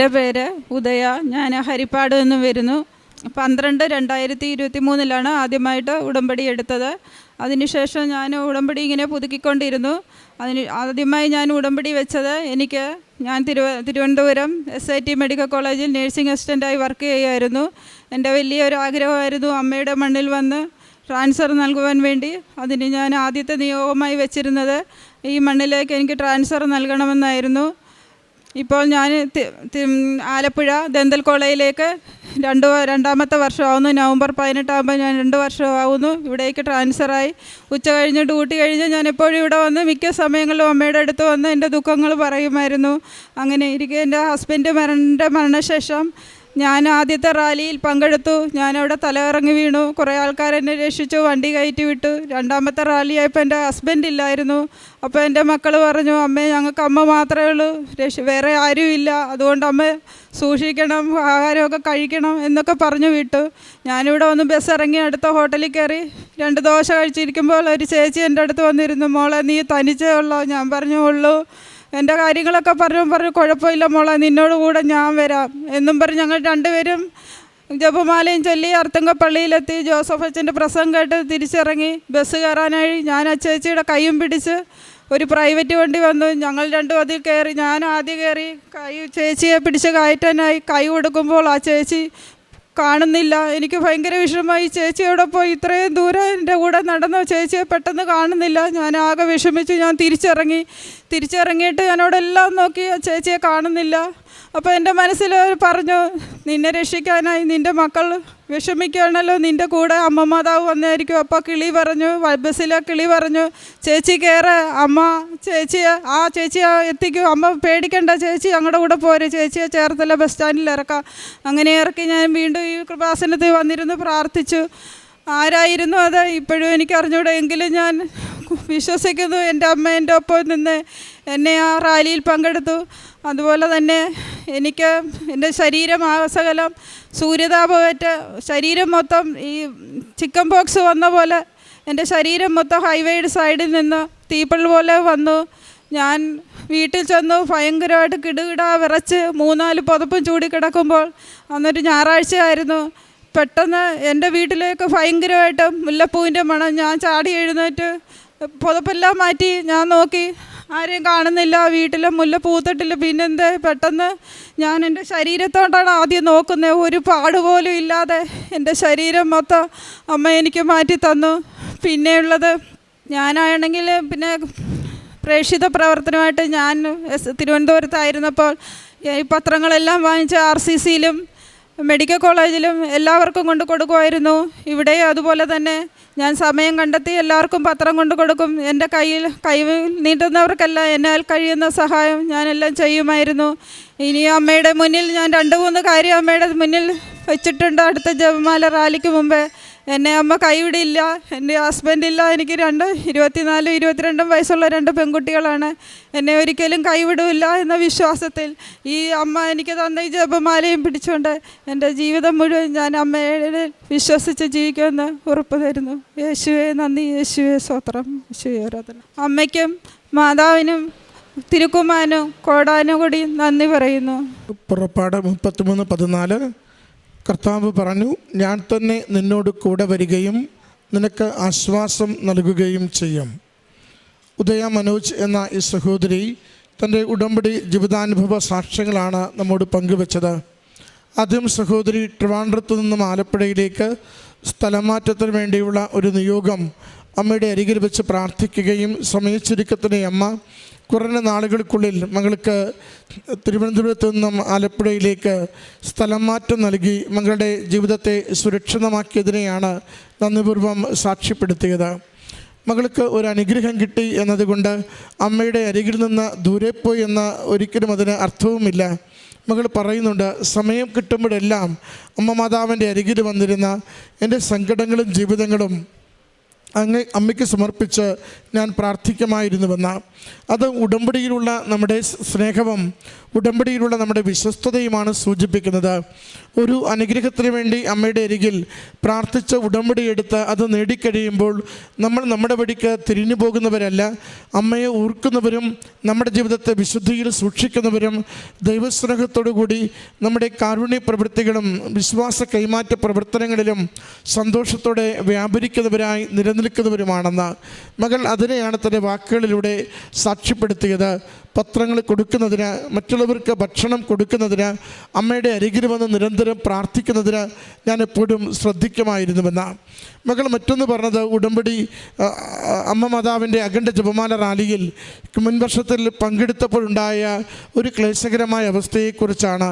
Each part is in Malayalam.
എന്റെ പേര് ഉദയ. ഞാൻ ഹരിപ്പാട് നിന്ന് വരുന്നു. പന്ത്രണ്ട് രണ്ടായിരത്തി ഇരുപത്തി മൂന്നിലാണ് ആദ്യമായിട്ട് ഉടമ്പടി എടുത്തത്. അതിനുശേഷം ഞാൻ ഉടമ്പടി ഇങ്ങനെ പുതുക്കിക്കൊണ്ടിരുന്നു. അതിന് ആദ്യമായി ഞാൻ ഉടമ്പടി വെച്ചത് എനിക്ക് ഞാൻ തിരുവ Thiruvananthapuram S I T medical കോളേജിൽ നേഴ്സിംഗ് അസിസ്റ്റന്റായി വർക്ക് ചെയ്യുമായിരുന്നു എന്റെ വലിയൊരു ആഗ്രഹമായിരുന്നു അമ്മയുടെ മണ്ണിൽ വന്ന് ട്രാൻസ്ഫർ നൽകുവാൻ വേണ്ടി. അതിന് ഞാൻ ആദ്യത്തെ നിയോഗമായി വെച്ചിരുന്നത് ഈ മണ്ണിലേക്ക് എനിക്ക് ട്രാൻസ്ഫർ നൽകണമെന്നായിരുന്നു. ഇപ്പോൾ ഞാൻ ആലപ്പുഴ ദന്തൽ കോളേജിലേക്ക് രണ്ട് രണ്ടാമത്തെ വർഷമാവുന്നു. നവംബർ പതിനെട്ടാകുമ്പോൾ ഞാൻ രണ്ട് വർഷമാവുന്നു. ഇവിടേക്ക് ട്രാൻസ്ഫറായി ഉച്ച കഴിഞ്ഞ് ഡ്യൂട്ടി കഴിഞ്ഞ് ഞാൻ എപ്പോഴും ഇവിടെ വന്ന് മിക്ക സമയങ്ങളിലും അമ്മയുടെ അടുത്ത് വന്ന് എന്റെ ദുഃഖങ്ങൾ പറയുമായിരുന്നു. അങ്ങനെ ഇരിക്കെ എന്റെ ഹസ്ബൻഡ് മരണ മരണശേഷം ഞാൻ ആദ്യത്തെ റാലിയിൽ പങ്കെടുത്തു. ഞാനവിടെ തലകറങ്ങി വീണു. കുറേ ആൾക്കാർ എന്നെ രക്ഷിച്ചു വണ്ടി കയറ്റി വിട്ടു. രണ്ടാമത്തെ റാലിയായപ്പോൾ എന്റെ ഹസ്ബൻഡ് ഇല്ലായിരുന്നു. അപ്പോൾ എന്റെ മക്കൾ പറഞ്ഞു അമ്മേ ഞങ്ങൾക്ക് അമ്മ മാത്രമേ ഉള്ളൂ. രക്ഷ വേറെ ആരും ഇല്ല. അതുകൊണ്ട് അമ്മ സൂക്ഷിക്കണം ആഹാരമൊക്കെ കഴിക്കണം എന്നൊക്കെ പറഞ്ഞു വിട്ടു. ഞാനിവിടെ വന്ന് ബസ് ഇറങ്ങി അടുത്ത ഹോട്ടലിൽ കയറി. രണ്ട് ദോശ കഴിച്ചിരിക്കുമ്പോൾ ഒരു ചേച്ചി എന്റെ അടുത്ത് വന്നിരുന്നു. മോളെ നീ തനിച്ചേ ഉള്ളോ? ഞാൻ പറഞ്ഞു ഉള്ളൂ. എന്റെ കാര്യങ്ങളൊക്കെ പറഞ്ഞു പറഞ്ഞു കുഴപ്പമില്ല മോളെ നിന്നോട് കൂടെ ഞാൻ വരാം. എന്നും പറഞ്ഞ് ഞങ്ങൾ രണ്ടുപേരും ജപമാലയും ചൊല്ലി അർത്തുങ്ക പള്ളിയിലെത്തി ജോസഫ് അച്ഛന്റെ പ്രസംഗം കേട്ട് തിരിച്ചിറങ്ങി. ബസ് കയറാനായി ഞാൻ അച്ചേച്ചിയുടെ കൈയും പിടിച്ച് ഒരു പ്രൈവറ്റ് വണ്ടി വന്നു. ഞങ്ങൾ രണ്ടും അതിൽ കയറി. ഞാൻ ആദ്യം കയറി കൈ ചേച്ചിയെ പിടിച്ച് കയറ്റാനായി കൈ കൊടുക്കുമ്പോൾ ആ ചേച്ചി കാണുന്നില്ല. എനിക്ക് ഭയങ്കര വിഷമമായി. ചേച്ചിയോടെ പോയി? ഇത്രയും ദൂരം എന്റെ കൂടെ നടന്ന? ചേച്ചിയെ പെട്ടെന്ന് കാണുന്നില്ല. ഞാൻ ആകെ വിഷമിച്ചു. ഞാൻ തിരിച്ചിറങ്ങി. തിരിച്ചിറങ്ങിയിട്ട് ഞാനവിടെ എല്ലാം നോക്കി. ചേച്ചിയെ കാണുന്നില്ല. അപ്പോൾ എന്റെ മനസ്സിൽ പറഞ്ഞു നിന്നെ രക്ഷിക്കാനായി നിന്റെ മക്കൾ വിഷമിക്കുകയാണല്ലോ നിന്റെ കൂടെ അമ്മ മാതാവ് വന്നായിരിക്കും. അപ്പോൾ കിളി പറഞ്ഞു ബസ്സിലെ കിളി പറഞ്ഞു ചേച്ചി കയറ് അമ്മ ചേച്ചിയെ ആ ചേച്ചിയെ എത്തിക്കും അമ്മ പേടിക്കണ്ട ചേച്ചി ഞങ്ങളുടെ കൂടെ പോരെ ചേച്ചിയെ ചേർത്തല ബസ് സ്റ്റാൻഡിൽ ഇറക്കാം. അങ്ങനെ ഇറക്കി ഞാൻ വീണ്ടും ഈ കൃപാസനത്തിൽ വന്നിരുന്ന് പ്രാർത്ഥിച്ചു. ആരായിരുന്നു അത്? ഇപ്പോഴും എനിക്ക് അറിഞ്ഞൂടെ എങ്കിലും ഞാൻ വിശ്വസിക്കുന്നു. എന്റെ അമ്മ എന്റെ ഒപ്പം നിന്ന് എന്നെ ആ റാലിയിൽ പങ്കെടുത്തു. അതുപോലെ തന്നെ എനിക്ക് എന്റെ ശരീരം ആസകലം സൂര്യതാപമേറ്റ് ശരീരം മൊത്തം ഈ ചിക്കൻ ബോക്സ് വന്ന പോലെ എന്റെ ശരീരം മൊത്തം ഹൈവേയുടെ സൈഡിൽ നിന്ന് തീപ്പൽ പോലെ വന്നു. ഞാൻ വീട്ടിൽ ചെന്നു ഭയങ്കരമായിട്ട് കിടുകിട വിറച്ച് മൂന്നാൽ പുതപ്പും ചൂടി കിടക്കുമ്പോൾ അന്നൊരു ഞായറാഴ്ചയായിരുന്നു. പെട്ടെന്ന് എന്റെ വീട്ടിലേക്ക് ഭയങ്കരമായിട്ട് മുല്ലപ്പൂവിന്റെ മണം ഞാൻ ചാടി എഴുന്നേറ്റ് പുതപ്പെല്ലാം മാറ്റി ഞാൻ നോക്കി ആരെയും കാണുന്നില്ല വീട്ടിൽ മുല്ല പൂത്തിട്ടില്ല. പിന്നെന്ത്? പെട്ടെന്ന് ഞാൻ എന്റെ ശരീരത്തോട്ടാണ് ആദ്യം നോക്കുന്നത്. ഒരു പാട് പോലും ഇല്ലാതെ എന്റെ ശരീരം മൊത്തം അമ്മ എനിക്ക് മാറ്റി തന്നു. പിന്നെയുള്ളത് ഞാനാണെങ്കിൽ പിന്നെ പ്രേക്ഷിത പ്രവർത്തനമായിട്ട് ഞാൻ തിരുവനന്തപുരത്തായിരുന്നപ്പോൾ ഈ പത്രങ്ങളെല്ലാം വാങ്ങിച്ച് ആർ സി സിയിലും മെഡിക്കൽ കോളേജിലും എല്ലാവർക്കും കൊണ്ട് കൊടുക്കുമായിരുന്നു. ഇവിടെ അതുപോലെ തന്നെ ഞാൻ സമയം കണ്ടെത്തി എല്ലാവർക്കും പത്രം കൊണ്ട് കൊടുക്കും. എന്റെ കയ്യിൽ കൈ നീട്ടുന്നവർക്കെല്ലാം എന്നാൽ കഴിയുന്ന സഹായം ഞാനെല്ലാം ചെയ്യുമായിരുന്നു. ഇനി അമ്മയുടെ മുന്നിൽ ഞാൻ രണ്ട് മൂന്ന് കാര്യം അമ്മയുടെ മുന്നിൽ വെച്ചിട്ടുണ്ട്. അടുത്ത ജപമാല റാലിക്ക് മുമ്പേ എന്നെ അമ്മ കൈവിടില്ല എന്റെ ഹസ്ബൻഡില്ല എനിക്ക് രണ്ട് ഇരുപത്തിനാലും ഇരുപത്തിരണ്ടും വയസ്സുള്ള രണ്ട് പെൺകുട്ടികളാണ്. എന്നെ ഒരിക്കലും കൈവിടില്ല എന്ന വിശ്വാസത്തിൽ ഈ അമ്മ എനിക്ക് തന്ന ഈ ജപമാലയും പിടിച്ചുകൊണ്ട് എന്റെ ജീവിതം മുഴുവൻ ഞാൻ അമ്മയെ വിശ്വസിച്ച് ജീവിക്കുമെന്ന് ഉറപ്പ് തരുന്നു. യേശുവെ നന്ദി. യേശുവെ സ്വത്രം യേശുവെ ആരാധന. അമ്മയ്ക്കും മാതാവിനും തിരുക്കുമാനും കോടാനും കൂടി നന്ദി പറയുന്നു. പുറപ്പാട് മുപ്പത്തിമൂന്ന് പതിനാല്. കർത്താവ് പറഞ്ഞു ഞാൻ തന്നെ നിന്നോട് കൂടെ വരികയും നിനക്ക് ആശ്വാസം നൽകുകയും ചെയ്യും. ഉദയ മനോജ് എന്ന ഈ സഹോദരി തന്റെ ഉടമ്പടി ജീവിതാനുഭവ സാക്ഷ്യങ്ങളാണ് നമ്മോട് പങ്കുവച്ചത്. ആദ്യം സഹോദരി ട്രിവാൻഡ്രത്തു നിന്നും ആലപ്പുഴയിലേക്ക് സ്ഥലമാറ്റത്തിന് വേണ്ടിയുള്ള ഒരു നിയോഗം അമ്മയുടെ അരികിൽ വെച്ച് പ്രാർത്ഥിക്കുകയും സമയച്ചുരുക്കത്തിന് അമ്മ കുറഞ്ഞ നാളുകൾക്കുള്ളിൽ മകൾക്ക് തിരുവനന്തപുരത്ത് നിന്നും ആലപ്പുഴയിലേക്ക് സ്ഥലം മാറ്റം നൽകി മകളുടെ ജീവിതത്തെ സുരക്ഷിതമാക്കിയതിനെയാണ് നന്ദിപൂർവം സാക്ഷ്യപ്പെടുത്തിയത്. മകൾക്ക് ഒരു അനുഗ്രഹം കിട്ടി എന്നതുകൊണ്ട് അമ്മയുടെ അരികിൽ നിന്ന് ദൂരെ പോയി എന്ന ഒരിക്കലും അതിന് അർത്ഥവുമില്ല. മകൾ പറയുന്നുണ്ട് സമയം കിട്ടുമ്പോഴെല്ലാം അമ്മ മാതാവിന്റെ അരികിൽ വന്നിരുന്ന എന്റെ സങ്കടങ്ങളും ജീവിതങ്ങളും അങ്ങ് അമ്മയ്ക്ക് സമർപ്പിച്ച് ഞാൻ പ്രാർത്ഥിക്കുമായിരുന്നുവെന്ന. അത് ഉടമ്പടിയിലുള്ള നമ്മുടെ സ്നേഹവും ഉടമ്പടിയിലുള്ള നമ്മുടെ വിശ്വസ്തതയുമാണ് സൂചിപ്പിക്കുന്നത്. ഒരു അനുഗ്രഹത്തിന് വേണ്ടി അമ്മയുടെ അരികിൽ പ്രാർത്ഥിച്ച ഉടമ്പടി എടുത്ത് അത് നേടിക്കഴിയുമ്പോൾ നമ്മൾ നമ്മുടെ വഴിക്ക് തിരിഞ്ഞു പോകുന്നവരല്ല അമ്മയെ ഓർക്കുന്നവരും നമ്മുടെ ജീവിതത്തെ വിശുദ്ധിയിൽ സൂക്ഷിക്കുന്നവരും ദൈവസ്നേഹത്തോടു കൂടി നമ്മുടെ കാരുണ്യ പ്രവൃത്തികളും വിശ്വാസ കൈമാറ്റ പ്രവർത്തനങ്ങളിലും സന്തോഷത്തോടെ വ്യാപരിക്കുന്നവരായി നിലനിൽക്കുന്നവരുമാണെന്ന് മകൾ അതിനെയാണ് തന്റെ വാക്കുകളിലൂടെ സാക്ഷ്യപ്പെടുത്തിയത്. പത്രങ്ങൾ കൊടുക്കുന്നതിന് മറ്റുള്ളവർക്ക് ഭക്ഷണം കൊടുക്കുന്നതിന് അമ്മയുടെ അരികിൽ വന്ന് നിരന്തരം പ്രാർത്ഥിക്കുന്നതിന് ഞാൻ എപ്പോഴും ശ്രദ്ധിക്കുമായിരുന്നുവെന്ന്. മകൾ മറ്റൊന്ന് പറഞ്ഞത് ഉടമ്പടി അമ്മ മാതാവിന്റെ അഖണ്ഡ ജപമാല റാലിയിൽ മുൻവർഷത്തിൽ പങ്കെടുത്തപ്പോഴുണ്ടായ ഒരു ക്ലേശകരമായ അവസ്ഥയെക്കുറിച്ചാണ്.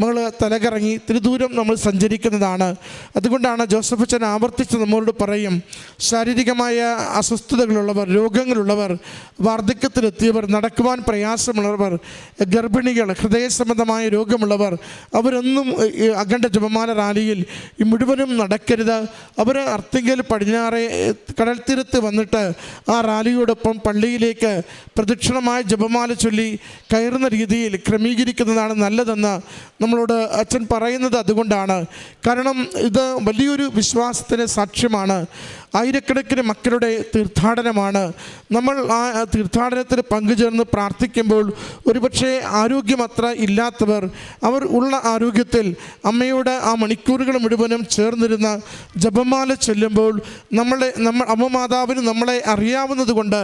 മകൾ തലകറങ്ങി തിരുദൂരം നമ്മൾ സഞ്ചരിക്കുന്നതാണ്. അതുകൊണ്ടാണ് ജോസഫ് അച്ഛൻ ആവർത്തിച്ച് നമ്മളോട് പറയും ശാരീരികമായ അസ്വസ്ഥതകളുള്ളവർ രോഗങ്ങളുള്ളവർ വാർദ്ധക്യത്തിലെത്തിയവർ നടക്കുവാൻ പ്രയാസമുള്ളവർ ഗർഭിണികൾ ഹൃദയ സംബന്ധമായ രോഗമുള്ളവർ അവരൊന്നും അഖണ്ഡ ജപമാല റാലിയിൽ മുഴുവനും നടക്കരുത്. അവർ അർത്തിങ്കൽ പടിഞ്ഞാറെ കടൽ തീരത്ത് വന്നിട്ട് ആ റാലിയോടൊപ്പം പള്ളിയിലേക്ക് പ്രദക്ഷിണമായ ജപമാല ചൊല്ലി കയറുന്ന രീതിയിൽ ക്രമീകരിക്കുന്നതാണ് നല്ലതെന്ന് നമ്മളോട് അച്ഛൻ പറയുന്നത് അതുകൊണ്ടാണ്. കാരണം ഇത് വലിയൊരു വിശ്വാസത്തിന് സാക്ഷ്യമാണ്. ആയിരക്കണക്കിന് മക്കളുടെ തീർത്ഥാടനമാണ്. നമ്മൾ ആ തീർത്ഥാടനത്തിൽ പങ്കുചേർന്ന് പ്രാർത്ഥിക്കുമ്പോൾ ഒരുപക്ഷെ ആരോഗ്യമത്ര ഇല്ലാത്തവർ അവർ ഉള്ള ആരോഗ്യത്തിൽ അമ്മയുടെ ആ മണിക്കൂറുകൾ മുഴുവനും ചേർന്നിരുന്ന ജപമാല ചെല്ലുമ്പോൾ നമ്മളെ നമ്മൾ അമ്മ മാതാവിന് നമ്മളെ അറിയാവുന്നത് കൊണ്ട്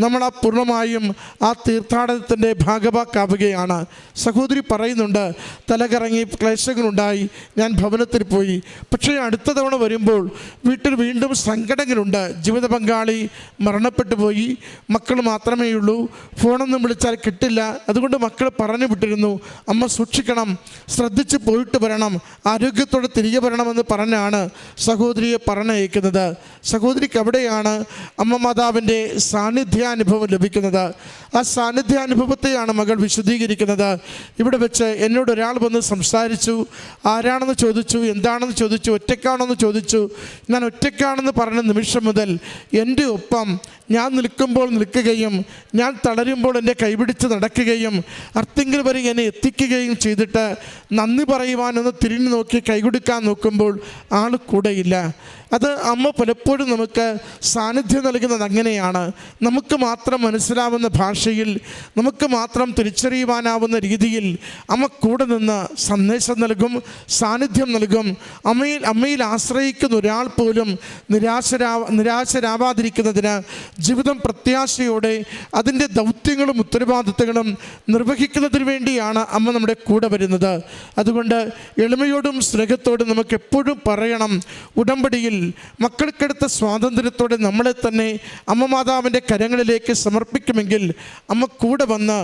നമ്മൾ ആ പൂർണമായും ആ തീർത്ഥാടനത്തിന്റെ ഭാഗമാക്കാവുകയാണ് സഹോദരി പറയുന്നുണ്ട് തലകറങ്ങി ക്ലേശങ്ങളുണ്ടായി ഞാൻ ഭവനത്തിൽ പോയി. പക്ഷേ അടുത്ത തവണ വരുമ്പോൾ വീട്ടിൽ വീണ്ടും സങ്കടങ്ങളുണ്ട്. ജീവിത പങ്കാളി മരണപ്പെട്ടു പോയി. മക്കൾ മാത്രമേ ഉള്ളൂ ഫോണൊന്നും വിളിച്ചാൽ കിട്ടില്ല. അതുകൊണ്ട് മക്കൾ പറഞ്ഞു വിട്ടിരുന്നു അമ്മ സൂക്ഷിക്കണം. ശ്രദ്ധിച്ച് പോയിട്ട് വരണം. ആരോഗ്യത്തോടെ തിരികെ വരണമെന്ന് പറഞ്ഞാണ് സഹോദരിയെ പറഞ്ഞയക്കുന്നത്. സഹോദരിക്ക് അവിടെയാണ് അമ്മ മാതാവിന്റെ സാന്നിധ്യാനുഭവം ലഭിക്കുന്നത്. ആ സാന്നിധ്യാനുഭവത്തെയാണ് മകൾ വിശദീകരിക്കുന്നത്. ഇവിടെ വെച്ച് എന്നോട് ഒരാൾ വന്ന് സംസാരിച്ചു. ആരാണെന്ന് ചോദിച്ചു? എന്താണെന്ന് ചോദിച്ചു? ഒറ്റയ്ക്കാണെന്ന് ചോദിച്ചു. ഞാൻ ഒറ്റക്കാണെന്ന് പറഞ്ഞ നിമിഷം മുതൽ എന്റെ ഒപ്പം ഞാൻ നിൽക്കുമ്പോൾ നിൽക്കുകയും ഞാൻ തളരുമ്പോൾ എന്റെ കൈപിടിച്ച് നടക്കുകയും അർത്തിങ്കിൽ വരെ എന്നെ എത്തിക്കുകയും ചെയ്തിട്ട് നന്ദി പറയുവാനൊന്ന് തിരിഞ്ഞു നോക്കി കൈകൊടുക്കാൻ നോക്കുമ്പോൾ ആൾ കൂടെയില്ല അത് അമ്മ പലപ്പോഴും നമുക്ക് സാന്നിധ്യം നൽകുന്നത് അങ്ങനെയാണ്. നമുക്ക് മാത്രം മനസ്സിലാവുന്ന ഭാഷയിൽ നമുക്ക് മാത്രം തിരിച്ചറിയുവാനാവുന്ന രീതിയിൽ അമ്മ കൂടെ നിന്ന് സന്ദേശം നൽകും സാന്നിധ്യം നൽകും. അമ്മയിൽ അമ്മയിൽ ആശ്രയിക്കുന്ന ഒരാൾ പോലും നിരാശരാ നിരാശരാവാതിരിക്കുന്നതിന് ജീവിതം പ്രത്യാശയോടെ അതിന്റെ ദൗത്യങ്ങളും ഉത്തരവാദിത്തങ്ങളും നിർവഹിക്കുന്നതിന് വേണ്ടിയാണ് അമ്മ നമ്മുടെ കൂടെ വരുന്നത്. അതുകൊണ്ട് എളിമയോടും സ്നേഹത്തോടും നമുക്ക് എപ്പോഴും പറയണം ഉടമ്പടിയിൽ മക്കൾക്കെടുത്ത സ്വാതന്ത്ര്യത്തോടെ നമ്മളെ തന്നെ അമ്മ മാതാവിന്റെ കരങ്ങളിലേക്ക് സമർപ്പിക്കുമെങ്കിൽ അമ്മ കൂടെ വന്ന്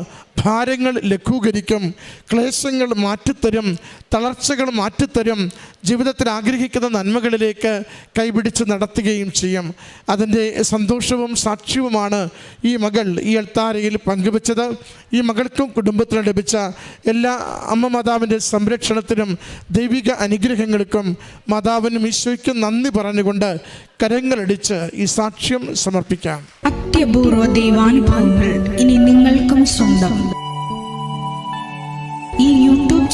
ഭാരങ്ങൾ ലഘൂകരിക്കും ക്ലേശങ്ങൾ മാറ്റിത്തരും തളർച്ചകൾ മാറ്റിത്തരും ജീവിതത്തിൽ ആഗ്രഹിക്കുന്ന നന്മകളിലേക്ക് കൈപിടിച്ച് നടത്തുകയും ചെയ്യും. അതിന്റെ സന്തോഷവും സാക്ഷ്യവുമാണ് ഈ മകൾ ഈ അൾത്താരയിൽ പങ്കുവച്ചത്. ഈ മകൾക്കും കുടുംബത്തിനും ലഭിച്ച എല്ലാ അമ്മ മാതാവിന്റെ സംരക്ഷണത്തിനും ദൈവിക അനുഗ്രഹങ്ങൾക്കും മാതാവിനും ഈശോയ്ക്കും നന്ദി പറഞ്ഞുകൊണ്ട് കരങ്ങളടിച്ച് ഈ സാക്ഷ്യം സമർപ്പിക്കാം. അത്യപൂർവ ദൈവാനുഭവങ്ങൾ ഇനി നിങ്ങൾക്കും സ്വന്തം.